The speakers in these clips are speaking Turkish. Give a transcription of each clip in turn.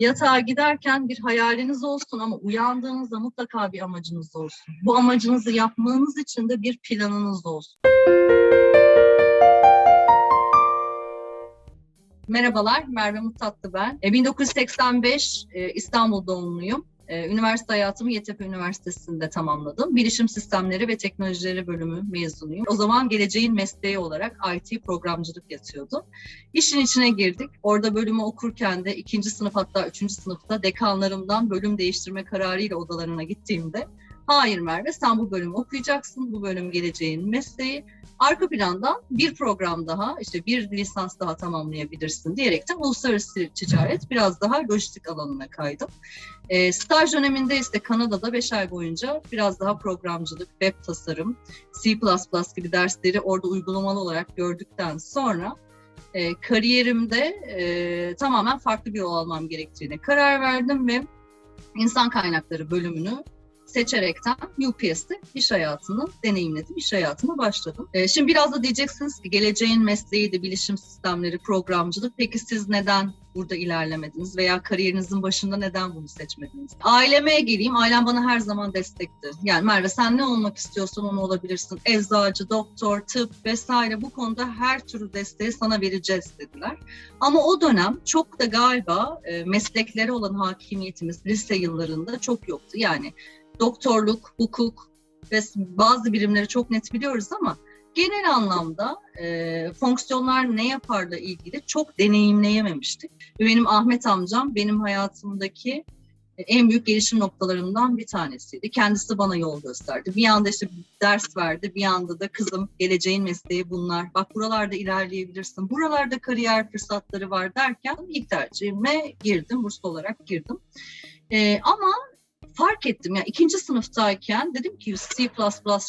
Yatağa giderken bir hayaliniz olsun ama uyandığınızda mutlaka bir amacınız olsun. Bu amacınızı yapmanız için de bir planınız olsun. Merhabalar, Merve Muttatlı ben. E, 1985 e, İstanbul doğumluyum. E, Üniversite hayatımı Yeditepe Üniversitesi'nde tamamladım. Bilişim Sistemleri ve Teknolojileri bölümü mezunuyum. O zaman geleceğin mesleği olarak IT programcılık yatıyordu. İşin içine girdik. Orada bölümü okurken de ikinci sınıf hatta üçüncü sınıfta dekanlarımdan bölüm değiştirme kararıyla odalarına gittiğimde hayır Merve sen bu bölümü okuyacaksın. Bu bölüm geleceğin mesleği. Arka plandan bir program daha, işte bir lisans daha tamamlayabilirsin diyerekten uluslararası ticaret biraz daha lojistik alanına kaydım. E, staj döneminde ise Kanada'da 5 ay boyunca biraz daha programcılık, web tasarım, C++ gibi dersleri orada uygulamalı olarak gördükten sonra e, kariyerimde e, tamamen farklı bir yol almam gerektiğine karar verdim ve insan kaynakları bölümünü seçerekten UPS'te iş hayatını deneyimledim, iş hayatına başladım. Ee, şimdi biraz da diyeceksiniz ki geleceğin mesleğiydi bilişim sistemleri, programcılık. Peki siz neden burada ilerlemediniz veya kariyerinizin başında neden bunu seçmediniz? Aileme geleyim, ailem bana her zaman destekti. Yani Merve sen ne olmak istiyorsan onu olabilirsin. Eczacı, doktor, tıp vesaire bu konuda her türlü desteği sana vereceğiz dediler. Ama o dönem çok da galiba e, mesleklere olan hakimiyetimiz lise yıllarında çok yoktu. Yani doktorluk, hukuk ve bazı birimleri çok net biliyoruz ama genel anlamda e, fonksiyonlar ne yaparla ilgili çok deneyimleyememiştik. Ve benim Ahmet amcam benim hayatımdaki en büyük gelişim noktalarından bir tanesiydi. Kendisi bana yol gösterdi. Bir anda işte ders verdi, bir anda da kızım geleceğin mesleği bunlar. Bak buralarda ilerleyebilirsin, buralarda kariyer fırsatları var derken ilk tercihime girdim, burslu olarak girdim. Ee, ama fark ettim yani ikinci sınıftayken dedim ki C++,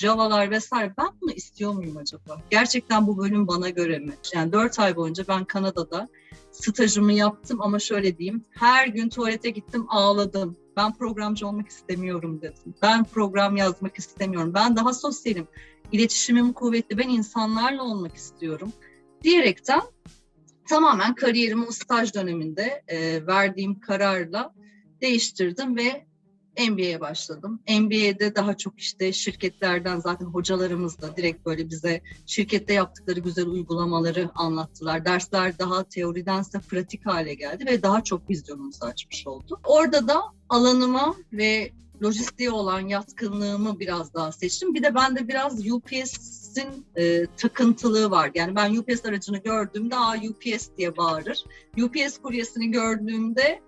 Java'lar vesaire ben bunu istiyor muyum acaba? Gerçekten bu bölüm bana göre mi? Yani dört ay boyunca ben Kanada'da stajımı yaptım ama şöyle diyeyim her gün tuvalete gittim ağladım. Ben programcı olmak istemiyorum dedim. Ben program yazmak istemiyorum. Ben daha sosyalim. İletişimim kuvvetli. Ben insanlarla olmak istiyorum. Diyerekten tamamen kariyerimi staj döneminde e, verdiğim kararla değiştirdim ve MBA'ye başladım. MBA'de daha çok işte şirketlerden zaten hocalarımız da direkt böyle bize şirkette yaptıkları güzel uygulamaları anlattılar. Dersler daha teoridense pratik hale geldi ve daha çok vizyonumuzu açmış oldu. Orada da alanıma ve lojistiğe olan yatkınlığımı biraz daha seçtim. Bir de bende biraz UPS'in e, takıntılığı var. Yani ben UPS aracını gördüğümde aa UPS diye bağırır. UPS kuryesini gördüğümde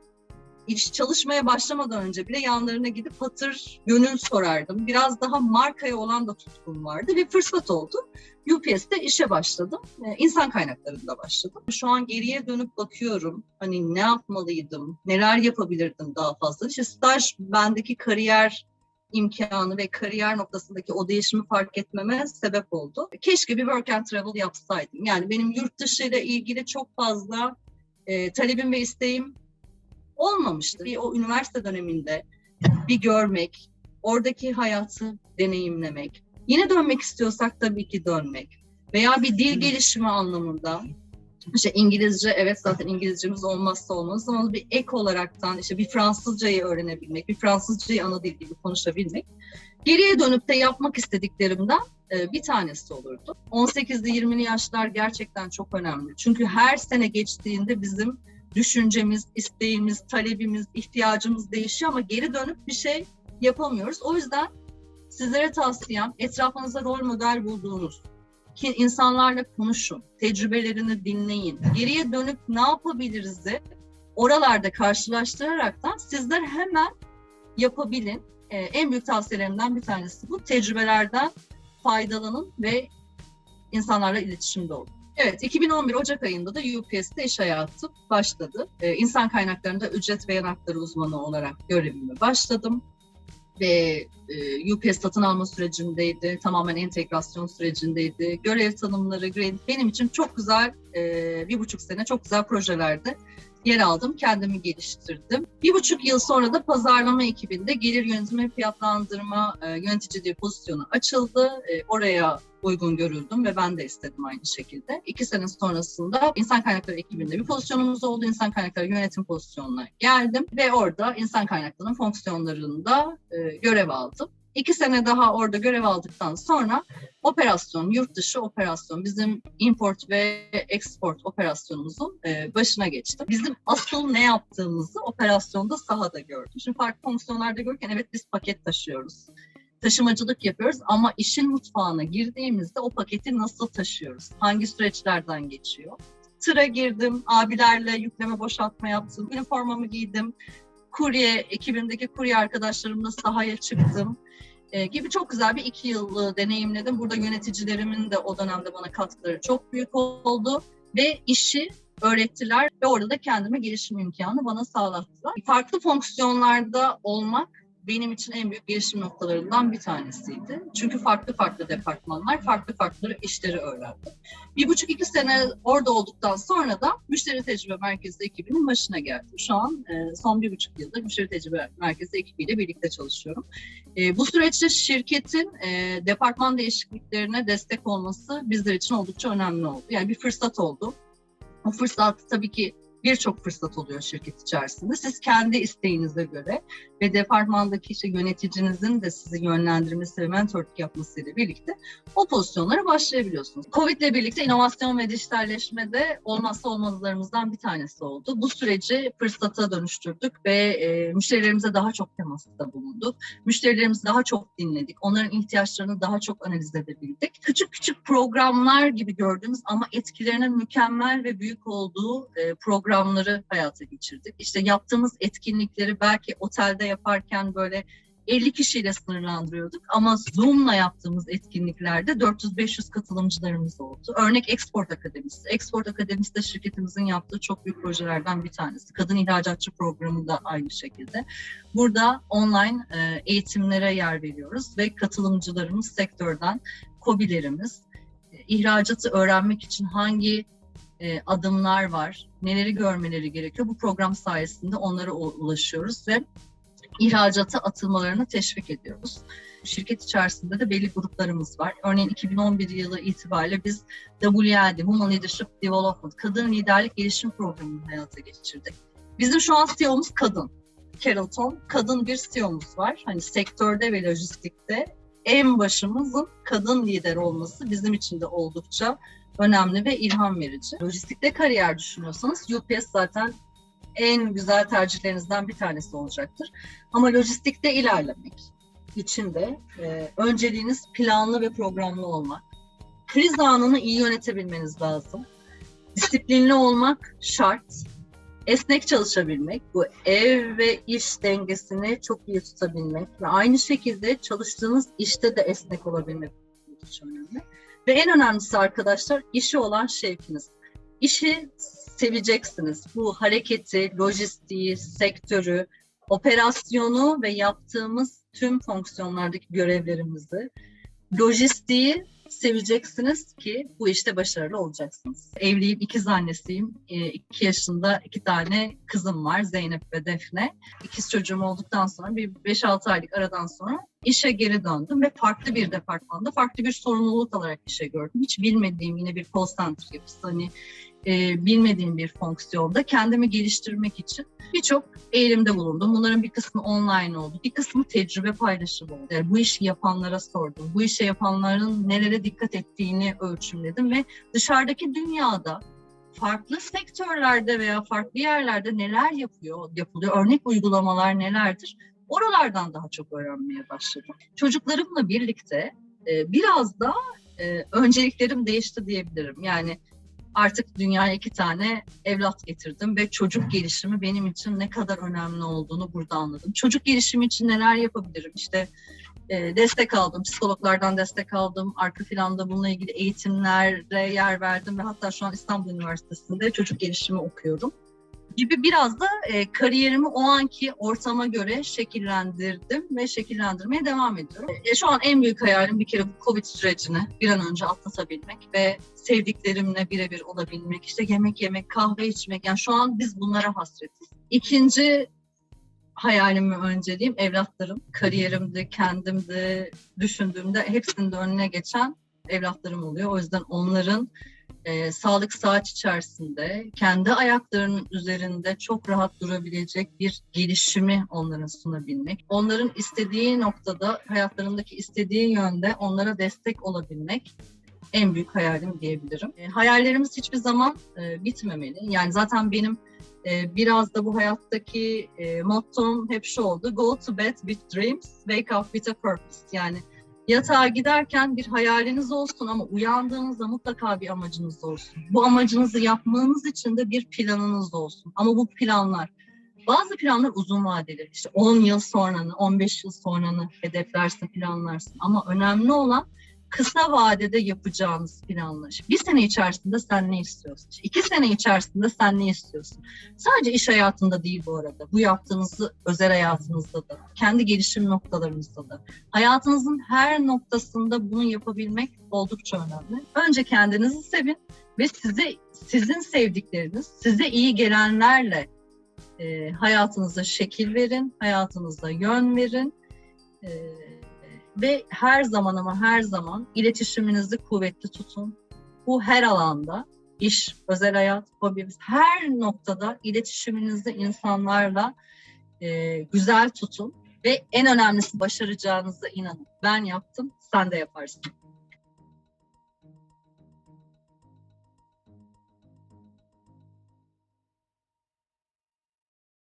iş çalışmaya başlamadan önce bile yanlarına gidip hatır gönül sorardım. Biraz daha markaya olan da tutkum vardı ve fırsat oldu. UPS'te işe başladım. Ee, insan kaynaklarında başladım. Şu an geriye dönüp bakıyorum. Hani ne yapmalıydım, neler yapabilirdim daha fazla. İşte staj bendeki kariyer imkanı ve kariyer noktasındaki o değişimi fark etmeme sebep oldu. Keşke bir work and travel yapsaydım. Yani benim yurt dışı ile ilgili çok fazla e, talebim ve isteğim olmamıştı. Bir o üniversite döneminde bir görmek, oradaki hayatı deneyimlemek. Yine dönmek istiyorsak tabii ki dönmek. Veya bir dil gelişimi anlamında işte İngilizce evet zaten İngilizcemiz olmazsa olmaz ama bir ek olaraktan işte bir Fransızcayı öğrenebilmek, bir Fransızcayı ana dil gibi konuşabilmek. Geriye dönüp de yapmak istediklerimden e, bir tanesi olurdu. 18'li 20'li yaşlar gerçekten çok önemli. Çünkü her sene geçtiğinde bizim düşüncemiz, isteğimiz, talebimiz, ihtiyacımız değişiyor ama geri dönüp bir şey yapamıyoruz. O yüzden sizlere tavsiyem etrafınıza rol model bulduğunuz ki insanlarla konuşun, tecrübelerini dinleyin. Geriye dönüp ne yapabiliriz de oralarda karşılaştıraraktan sizler hemen yapabilin. Ee, en büyük tavsiyelerimden bir tanesi bu. Tecrübelerden faydalanın ve insanlarla iletişimde olun. Evet, 2011 Ocak ayında da UPS'te iş hayatı başladı. Ee, insan kaynaklarında ücret ve yanakları uzmanı olarak görevime başladım. Ve e, UPS satın alma sürecindeydi, tamamen entegrasyon sürecindeydi. Görev tanımları benim için çok güzel, e, bir buçuk sene çok güzel projelerde yer aldım, kendimi geliştirdim. Bir buçuk yıl sonra da pazarlama ekibinde gelir yönetimi fiyatlandırma e, yöneticiliği pozisyonu açıldı. E, oraya uygun görüldüm ve ben de istedim aynı şekilde. İki sene sonrasında insan kaynakları ekibinde bir pozisyonumuz oldu. İnsan kaynakları yönetim pozisyonuna geldim ve orada insan kaynaklarının fonksiyonlarında e, görev aldım. İki sene daha orada görev aldıktan sonra operasyon, yurt dışı operasyon, bizim import ve export operasyonumuzun e, başına geçtim. Bizim asıl ne yaptığımızı operasyonda sahada gördüm. Şimdi farklı fonksiyonlarda görürken evet biz paket taşıyoruz. Taşımacılık yapıyoruz ama işin mutfağına girdiğimizde o paketi nasıl taşıyoruz? Hangi süreçlerden geçiyor? Tıra girdim, abilerle yükleme boşaltma yaptım, üniformamı giydim, kurye, ekibimdeki kurye arkadaşlarımla sahaya çıktım e, gibi çok güzel bir iki yıl deneyimledim. Burada yöneticilerimin de o dönemde bana katkıları çok büyük oldu ve işi öğrettiler ve orada da kendime gelişim imkanı bana sağlattılar. Farklı fonksiyonlarda olmak benim için en büyük gelişim noktalarından bir tanesiydi. Çünkü farklı farklı departmanlar, farklı farklı işleri öğrendim. Bir buçuk iki sene orada olduktan sonra da Müşteri Tecrübe Merkezi ekibinin başına geldim. Şu an e, son bir buçuk yıldır Müşteri Tecrübe Merkezi ekibiyle birlikte çalışıyorum. E, bu süreçte şirketin e, departman değişikliklerine destek olması bizler için oldukça önemli oldu. Yani bir fırsat oldu. O fırsat tabii ki birçok fırsat oluyor şirket içerisinde. Siz kendi isteğinize göre ve departmandaki işte yöneticinizin de sizi yönlendirmesi ve mentorluk yapmasıyla birlikte o pozisyonlara başlayabiliyorsunuz. Covid ile birlikte inovasyon ve dijitalleşme de olmazsa olmazlarımızdan bir tanesi oldu. Bu süreci fırsata dönüştürdük ve e, müşterilerimize daha çok temasta bulunduk. Müşterilerimizi daha çok dinledik. Onların ihtiyaçlarını daha çok analiz edebildik. Küçük küçük programlar gibi gördüğümüz ama etkilerinin mükemmel ve büyük olduğu e, programları hayata geçirdik. İşte yaptığımız etkinlikleri belki otelde yaparken böyle 50 kişiyle sınırlandırıyorduk ama Zoom'la yaptığımız etkinliklerde 400-500 katılımcılarımız oldu. Örnek Export Akademisi. Export Akademisi de şirketimizin yaptığı çok büyük projelerden bir tanesi. Kadın İhracatçı Programı da aynı şekilde. Burada online e, eğitimlere yer veriyoruz ve katılımcılarımız sektörden, COBİ'lerimiz, e, ihracatı öğrenmek için hangi e, adımlar var, neleri görmeleri gerekiyor. Bu program sayesinde onlara ulaşıyoruz ve ihracata atılmalarını teşvik ediyoruz. Şirket içerisinde de belli gruplarımız var. Örneğin 2011 yılı itibariyle biz WLD, Human Leadership Development, Kadın Liderlik Gelişim Programı'nı hayata geçirdik. Bizim şu an CEO'muz kadın. Carrollton, kadın bir CEO'muz var. Hani sektörde ve lojistikte en başımızın kadın lider olması bizim için de oldukça önemli ve ilham verici. Lojistikte kariyer düşünüyorsanız UPS zaten en güzel tercihlerinizden bir tanesi olacaktır. Ama lojistikte ilerlemek için de e, önceliğiniz planlı ve programlı olmak. Kriz anını iyi yönetebilmeniz lazım. Disiplinli olmak şart. Esnek çalışabilmek, bu ev ve iş dengesini çok iyi tutabilmek ve aynı şekilde çalıştığınız işte de esnek olabilmek önemli. Ve en önemlisi arkadaşlar işi olan şevkiniz. İşi seveceksiniz. Bu hareketi, lojistiği, sektörü, operasyonu ve yaptığımız tüm fonksiyonlardaki görevlerimizi, lojistiği seveceksiniz ki bu işte başarılı olacaksınız. Evliyim, ikiz annesiyim. E, iki yaşında iki tane kızım var Zeynep ve Defne. İkiz çocuğum olduktan sonra bir 5-6 aylık aradan sonra işe geri döndüm ve farklı bir departmanda farklı bir sorumluluk alarak işe gördüm. Hiç bilmediğim yine bir call center yapısı hani e, bilmediğim bir fonksiyonda kendimi geliştirmek için birçok eğilimde bulundum. Bunların bir kısmı online oldu, bir kısmı tecrübe paylaşımı oldu. Yani bu işi yapanlara sordum. Bu işe yapanların nelere dikkat ettiğini ölçümledim ve dışarıdaki dünyada farklı sektörlerde veya farklı yerlerde neler yapıyor, yapılıyor, örnek uygulamalar nelerdir? Oralardan daha çok öğrenmeye başladım. Çocuklarımla birlikte e, biraz da e, önceliklerim değişti diyebilirim. Yani artık dünyaya iki tane evlat getirdim ve çocuk gelişimi benim için ne kadar önemli olduğunu burada anladım. Çocuk gelişimi için neler yapabilirim? İşte e, destek aldım, psikologlardan destek aldım, arka planda bununla ilgili eğitimlere yer verdim ve hatta şu an İstanbul Üniversitesi'nde çocuk gelişimi okuyorum. Gibi biraz da e, kariyerimi o anki ortama göre şekillendirdim ve şekillendirmeye devam ediyorum. E, şu an en büyük hayalim bir kere bu Covid sürecini bir an önce atlatabilmek ve sevdiklerimle birebir olabilmek, işte yemek yemek, kahve içmek. Yani şu an biz bunlara hasretiz. İkinci hayalimi önceliğim evlatlarım. Kariyerimde, kendimde, düşündüğümde hepsinin önüne geçen evlatlarım oluyor. O yüzden onların e, sağlık saat içerisinde kendi ayaklarının üzerinde çok rahat durabilecek bir gelişimi onların sunabilmek. Onların istediği noktada, hayatlarındaki istediği yönde onlara destek olabilmek en büyük hayalim diyebilirim. E, hayallerimiz hiçbir zaman e, bitmemeli. Yani zaten benim e, biraz da bu hayattaki e, mottom hep şu oldu. Go to bed with dreams, wake up with a purpose. Yani yatağa giderken bir hayaliniz olsun ama uyandığınızda mutlaka bir amacınız olsun. Bu amacınızı yapmanız için de bir planınız olsun. Ama bu planlar bazı planlar uzun vadeli. İşte 10 yıl sonranı, 15 yıl sonranı hedeflersin, planlarsın. Ama önemli olan kısa vadede yapacağınız planlar. Bir sene içerisinde sen ne istiyorsun? İki sene içerisinde sen ne istiyorsun? Sadece iş hayatında değil bu arada. Bu yaptığınızı özel hayatınızda da, kendi gelişim noktalarınızda da. Hayatınızın her noktasında bunu yapabilmek oldukça önemli. Önce kendinizi sevin ve size sizin sevdikleriniz, size iyi gelenlerle e, hayatınıza şekil verin, hayatınıza yön verin. E, ve her zaman ama her zaman iletişiminizi kuvvetli tutun. Bu her alanda, iş, özel hayat, hobimiz, her noktada iletişiminizi insanlarla e, güzel tutun ve en önemlisi başaracağınıza inanın. Ben yaptım, sen de yaparsın.